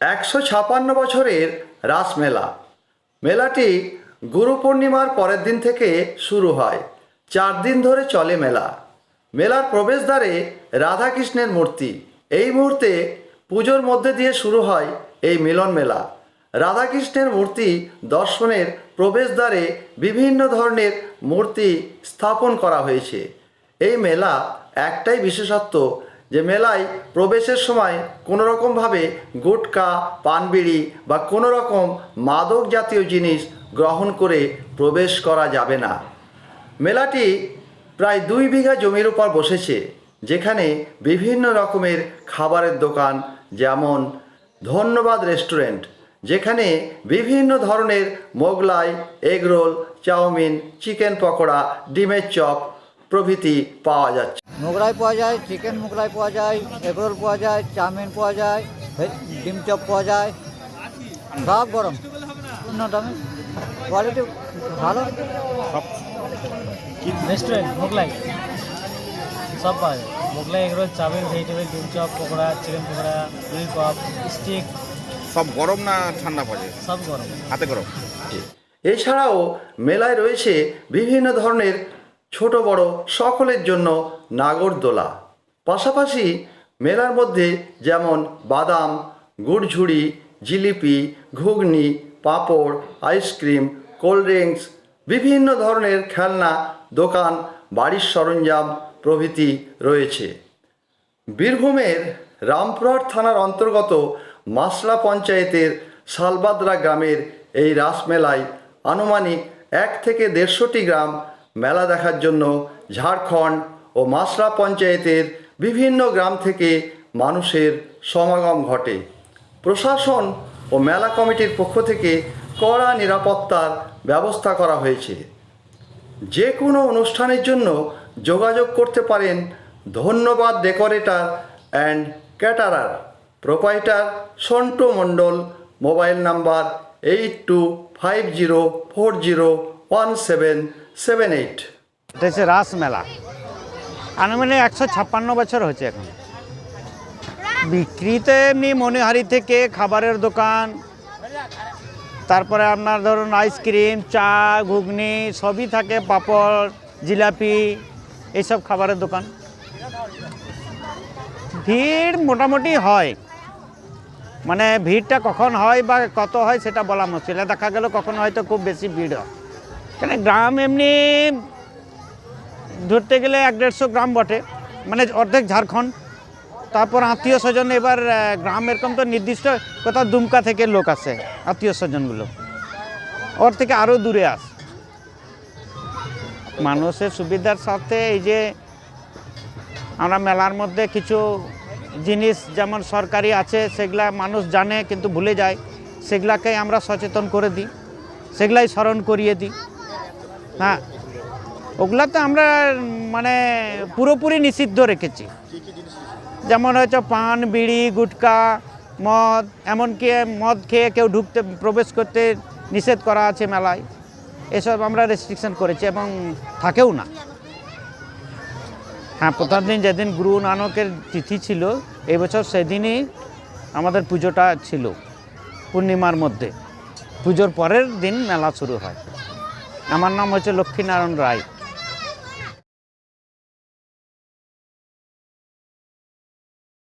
একশো ছাপান্ন বছরের রাসমেলা। মেলাটি গুরু পূর্ণিমার পরের দিন থেকে শুরু হয়। চার দিন ধরে চলে মেলা। মেলার প্রবেশদ্বারে রাধাকৃষ্ণের মূর্তি। এই মুহূর্তে পুজোর মধ্যে দিয়ে শুরু হয় এই মিলন মেলা। রাধাকৃষ্ণের মূর্তি দর্শনের প্রবেশদ্বারে বিভিন্ন ধরনের মূর্তি স্থাপন করা হয়েছে। এই মেলা একটাই বিশেষত্ব যে মেলায় প্রবেশের সময় কোনো রকমভাবে গুটকা, পানবিড়ি বা কোনো রকম মাদক জাতীয় জিনিস গ্রহণ করে প্রবেশ করা যাবে না। মেলাটি প্রায় দুই বিঘা জমির উপর বসেছে, যেখানে বিভিন্ন রকমের খাবারের দোকান, যেমন ধন্যবাদ রেস্টুরেন্ট, যেখানে বিভিন্ন ধরনের Mughlai, egg roll, chowmein, chicken pakora, ডিমের চপ প্রভৃতি পাওয়া যাচ্ছে। মোগলাই পাওয়া যায় চিকেন মোগলাই পাওয়া যায় এগরোল পাওয়া যায় চাউমিন পাওয়া যায় ডিম চপ পাওয়া যায়। সব গরম। শূন্য দামে। কোয়ালিটি ভালো। রেস্টুরেন্ট মোগলাই। সব পাওয়া যায়। মোগলাই এগুলো চাউমিন ভেজিটেবল ডিম চপ পকোড়া চিকেন পকোড়া রুই পপ স্টিক সব গরম না ঠান্ডা পাওয়া যায় সব গরম। হাতে গরম। এছাড়াও মেলায় রয়েছে বিভিন্ন ধরনের ছোট বড় সকলের জন্য নাগরদোলা। পাশাপাশি মেলার মধ্যে যেমন বাদাম, গুড়ঝুড়ি, jalebi, ghugni, papad, ice cream, cold drinks, বিভিন্ন ধরনের খেলনা, দোকান, বাড়ির সরঞ্জাম প্রভৃতি রয়েছে। বীরভূমের রামপুরহাট থানার অন্তর্গত মাসলা পঞ্চায়েতের শালবাদরা গ্রামের এই রাসমেলায় আনুমানিক এক থেকে দেড়শোটি গ্রাম মেলা দেখার জন্য ঝাড়খণ্ড ও মাসরা পঞ্চায়েতের বিভিন্ন গ্রাম থেকে মানুষের সমাগম ঘটে। প্রশাসন ও মেলা কমিটির পক্ষ থেকে কড়া নিরাপত্তার ব্যবস্থা করা হয়েছে। যে কোনো অনুষ্ঠানের জন্য যোগাযোগ করতে পারেন ধন্যবাদ decorator and caterer. Proprietor Santu Mondal, mobile number eight two five zero four zero one seven seven eight এটা হচ্ছে রাস মেলা। আনুমানিক একশো ছাপ্পান্ন বছর হচ্ছে এখন। বিক্রিতে এমনি মনিহারি থেকে খাবারের দোকান, তারপরে আপনার ধরুন আইসক্রিম, চা, ঘুগনি, সবই থাকে, পাপড়, জিলাপি, এইসব খাবারের দোকান। ভিড় মোটামুটি হয়। মানে ভিড়টা কখন হয় বা কত হয় সেটা বলা মুশকিল। দেখা গেল কখন হয়তো খুব বেশি ভিড় হয়। কেন গ্রাম এমনি ধরতে গেলে এক দেড়শো গ্রাম বটে। মানে অর্ধেক ঝাড়খণ্ড। তারপর আত্মীয় স্বজন এবার গ্রাম এরকম তো নির্দিষ্ট কোথাও দুমকা থেকে লোক আসে, আত্মীয় স্বজনগুলো। ওর থেকে আরও দূরে আস। মানুষের সুবিধার সাথে এই যে আমরা মেলার মধ্যে কিছু জিনিস যেমন সরকারি আছে, সেগুলা মানুষ জানে কিন্তু ভুলে যায়। সেগুলাকে আমরা সচেতন করে দিই। সেগুলাই স্মরণ করিয়ে দিই। হ্যাঁ ওগুলা তো আমরা মানে পুরোপুরি নিষিদ্ধ রেখেছি। যেমন হচ্ছে পান, বিড়ি, গুটকা, মদ, এমনকি মদ খেয়ে কেউ ঢুকতে, প্রবেশ করতে নিষেধ করা আছে মেলায়। এসব আমরা রেস্ট্রিকশন করেছি এবং থাকেও না। হ্যাঁ প্রথম দিন যেদিন গুরু নানকের তিথি ছিল, এই বছর সেদিনই আমাদের পুজোটা ছিল, পূর্ণিমার মধ্যে। পুজোর পরের দিন মেলা শুরু হয়। আমার নাম হচ্ছে লক্ষ্মীনারায়ণ রায়।